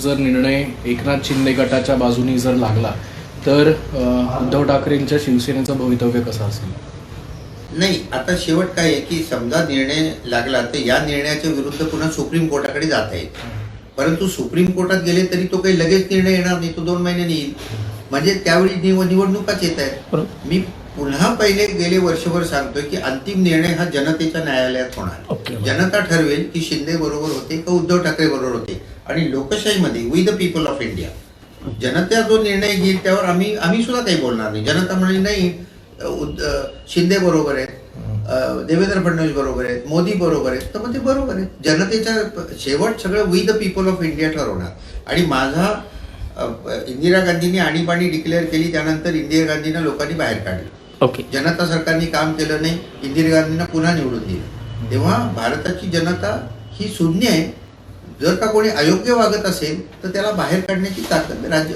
जर निर्णय एकनाथ शिंदे गटाच्या बाजूनी जर लागला तर उद्धव ठाकरेंच्या शिवसेनेचं भवितव्य कसं असेल? नाही आता शेवट काय आहे की समजा निर्णय लागला तर या निर्णयाच्या विरुद्ध पुन्हा सुप्रीम कोर्टाकडे जाता येईल. परंतु सुप्रीम कोर्टात गेले तरी तो काही लगेच निर्णय येणार नाही तो दोन महिन्यांनी येईल. म्हणजे त्यावेळी निव निवडणुकाच येत आहेत. मी पुन्हा पहिले गेले वर्षभर सांगतोय की अंतिम निर्णय हा जनतेच्या न्यायालयात होणार जनता ठरवेल की शिंदे बरोबर होते का उद्धव ठाकरे बरोबर होते. आणि लोकशाहीमध्ये we the people of India जनता जो निर्णय घेईल त्यावर आम्ही आम्ही सुद्धा काही बोलणार नाही. जनता म्हणली नाही शिंदे बरोबर आहेत. देवेंद्र फडणवीस बरोबर आहेत. मोदी बरोबर आहेत. तर मग ते बरोबर आहे जनतेच्या शेवट सगळं we the people of India ठरवणार. आणि माझा इंदिरा गांधींनी आणीबाणी डिक्लेअर केली त्यानंतर इंदिरा गांधींना लोकांनी बाहेर काढलं. ओके जनता सरकारने काम केलं नाही इंदिरा गांधींना पुन्हा निवडून दिलं. तेव्हा भारताची जनता ही शून्य आहे. जर का कोणी अयोग्य वागत असेल तर त्याला बाहेर काढण्याची ताकद राज्य